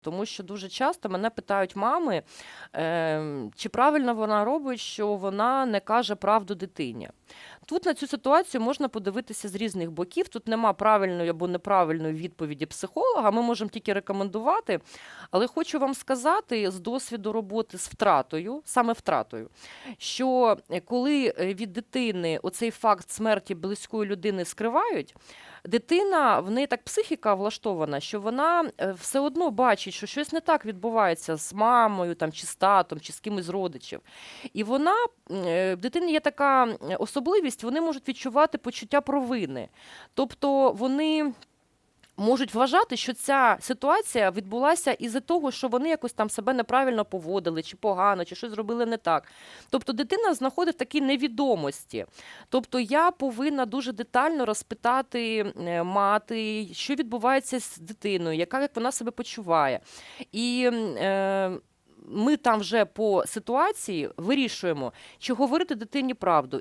Тому що дуже часто мене питають мами, е, чи правильно вона робить, що вона не каже правду дитині. Тут на цю ситуацію можна подивитися з різних боків. Тут нема правильної або неправильної відповіді психолога. Ми можемо тільки рекомендувати. Але хочу вам сказати з досвіду роботи з втратою, саме втратою, що е, коли е, від дитини оцей факт смерті близької людини скривають, дитина в неї так психіка влаштована, що вона е, все одно бачить, що щось не так відбувається з мамою, там, чи з татом, чи з кимось з родичів. І вона в дитини є така м, особливість, вони можуть відчувати почуття провини. Тобто вони. Можуть вважати, що ця ситуація відбулася із-за того, що вони якось там себе неправильно поводили, чи погано, чи щось зробили не так. Тобто дитина знаходить в такій невідомості. Тобто я повинна дуже детально розпитати е, мати, що відбувається з дитиною, яка як вона себе почуває. І е, ми там вже по ситуації вирішуємо, чи говорити дитині правду.